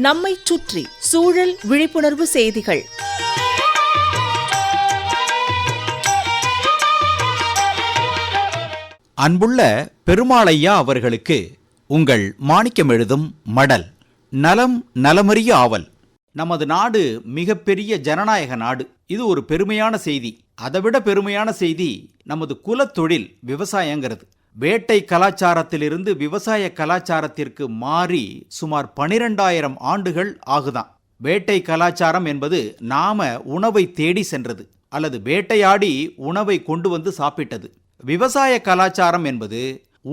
நம்மைச் சுற்றி சூழல் விழிப்புணர்வு செய்திகள். அன்புள்ள பெருமாளையா அவர்களுக்கு உங்கள் மாணிக்கம் எழுதும் மடல் நலம் நலமறிய ஆவல். நமது நாடு மிகப்பெரிய ஜனநாயக நாடு. இது ஒரு பெருமையான செய்தி. அதைவிட பெருமையான செய்தி நமது குலத்தொழில் விவசாயங்கிறது. வேட்டை கலாச்சாரத்திலிருந்து விவசாய கலாச்சாரத்திற்கு மாறி சுமார் பனிரெண்டாயிரம் ஆண்டுகள் ஆகுதாம். வேட்டை கலாச்சாரம் என்பது நாம உணவை தேடி சென்றது அல்லது வேட்டையாடி உணவை கொண்டு வந்து சாப்பிட்டது. விவசாய கலாச்சாரம் என்பது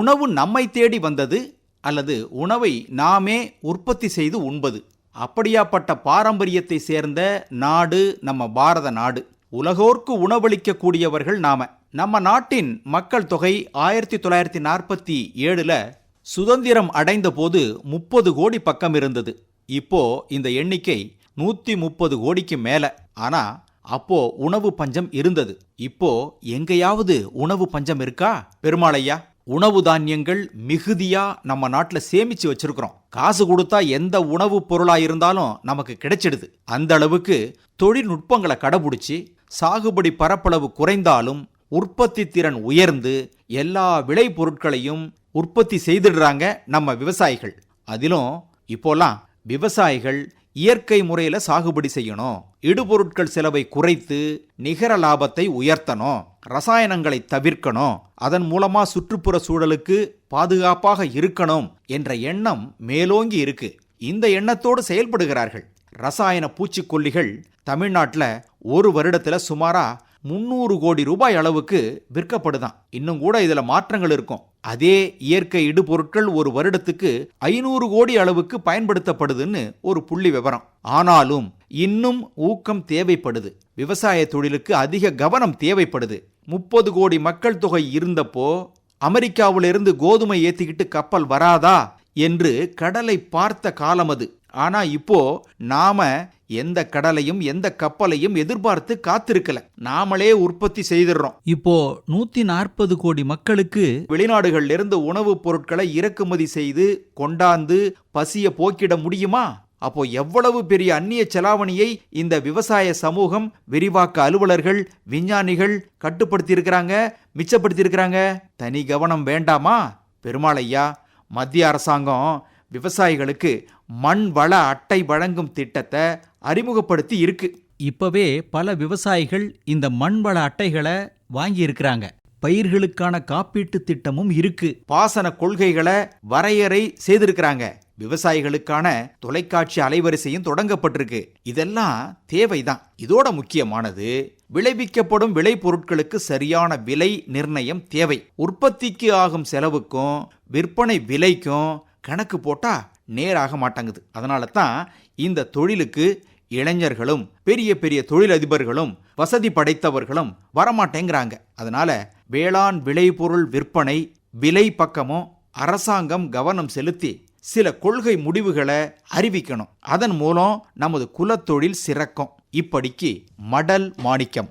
உணவு நம்மை தேடி வந்தது அல்லது உணவை நாமே உற்பத்தி செய்து உண்பது. அப்படியாப்பட்ட பாரம்பரியத்தை சேர்ந்த நாடு நம்ம பாரத நாடு. உலகோர்க்கு உணவளிக்கக்கூடியவர்கள் நாம. நம்ம நாட்டின் மக்கள் தொகை ஆயிரத்தி தொள்ளாயிரத்தி நாற்பத்தி ஏழுல சுதந்திரம் அடைந்த போது முப்பது கோடி பக்கம் இருந்தது. இப்போ இந்த எண்ணிக்கை நூத்தி முப்பது கோடிக்கு மேல. ஆனால் அப்போ உணவு பஞ்சம் இருந்தது. இப்போ எங்கேயாவது உணவு பஞ்சம் இருக்கா? பெருமாளையா உணவு தானியங்கள் மிகுதியா நம்ம நாட்டில் சேமிச்சு வச்சிருக்கிறோம். காசு கொடுத்தா எந்த உணவு பொருளா இருந்தாலும் நமக்கு கிடைச்சிடுது. அந்த அளவுக்கு தொழில்நுட்பங்களை கடைபிடிச்சி சாகுபடி பரப்பளவு குறைந்தாலும் உற்பத்தி திறன் உயர்ந்து எல்லா விளை பொருட்களையும் உற்பத்தி செய்திடுறாங்க நம்ம விவசாயிகள். அதிலும் இப்போலாம் விவசாயிகள் இயற்கை முறையில் சாகுபடி செய்யணும். இடுபொருட்கள் செலவை குறைத்து நிகர லாபத்தை உயர்த்தணும். ரசாயனங்களை தவிர்க்கணும். அதன் மூலமா சுற்றுப்புற சூழலுக்கு பாதுகாப்பாக இருக்கணும் என்ற எண்ணம் மேலோங்கி இருக்கு. இந்த எண்ணத்தோடு செயல்படுகிறார்கள். ரசாயன பூச்சிக்கொல்லிகள் தமிழ்நாட்டில் ஒரு வருடத்தில் சுமாரா முந்நூறு கோடி ரூபாய் அளவுக்கு விற்கப்படுதான். இன்னும் கூட இதில் மாற்றங்கள் இருக்கும். அதே இயற்கை இடுபொருட்கள் ஒரு வருடத்துக்கு ஐநூறு கோடி அளவுக்கு பயன்படுத்தப்படுதுன்னு ஒரு புள்ளி விவரம். ஆனாலும் இன்னும் ஊக்கம் தேவைப்படுது. விவசாய தொழிலுக்கு அதிக கவனம் தேவைப்படுது. முப்பது கோடி மக்கள் தொகை இருந்தப்போ அமெரிக்காவிலிருந்து கோதுமை ஏத்திக்கிட்டு கப்பல் வராதா என்று கடலை பார்த்த காலம் அது. ஆனா இப்போ நாம எந்த கடலையும் எந்த கப்பலையும் எதிர்பார்த்து காத்திருக்கல. நாமளே உற்பத்தி செய்திடுறோம். இப்போ நூத்தி நாற்பது கோடி மக்களுக்கு வெளிநாடுகள்ல இருந்து உணவுப் பொருட்களை இறக்குமதி செய்து கொண்டாந்து பசிய போக்கிட முடியுமா? அப்போ எவ்வளவு பெரிய அந்நிய செலாவணியை இந்த விவசாய சமூகம் விரிவாக்க அலுவலர்கள் விஞ்ஞானிகள் கட்டுப்படுத்தி இருக்கிறாங்க மிச்சப்படுத்தி இருக்கிறாங்க தனி கவனம் வேண்டாமா? பெருமாளையா மத்திய அரசாங்கம் விவசாயிகளுக்கு மண் வள அட்டை வழங்கும் திட்டத்தை அறிமுகப்படுத்தி இருக்கு. இப்பவே பல விவசாயிகள் இந்த மண்வள அட்டைகளை வாங்கி இருக்கிறாங்க பயிர்களுக்கான காப்பீட்டு திட்டமும் இருக்கு. பாசன கொள்கைகளை வரையறை செய்திருக்கிறாங்க. விவசாயிகளுக்கான தொலைக்காட்சி அலைவரிசையும் தொடங்கப்பட்டிருக்கு. இதெல்லாம் தேவைதான். இதோட முக்கியமானது விளைவிக்கப்படும் விளைபொருட்களுக்கு சரியான விலை நிர்ணயம் தேவை. உற்பத்திக்கு ஆகும் செலவுக்கும் விற்பனை விலைக்கும் கணக்கு போட்டா நேராக மாட்டாங்குது. அதனால தான் இந்த தொழிலுக்கு இளைஞர்களும் பெரிய பெரிய தொழிலதிபர்களும் வசதி படைத்தவர்களும் வரமாட்டேங்கிறாங்க. அதனால வேளாண் விளைபொருள் விற்பனை விலை பக்கமும் அரசாங்கம் கவனம் செலுத்தி சில கொள்கை முடிவுகளை அறிவிக்கணும். அதன் மூலம் நமது குலத்தொழில் சிறக்கும். இப்படிக்கு மடல் மாணிக்கம்.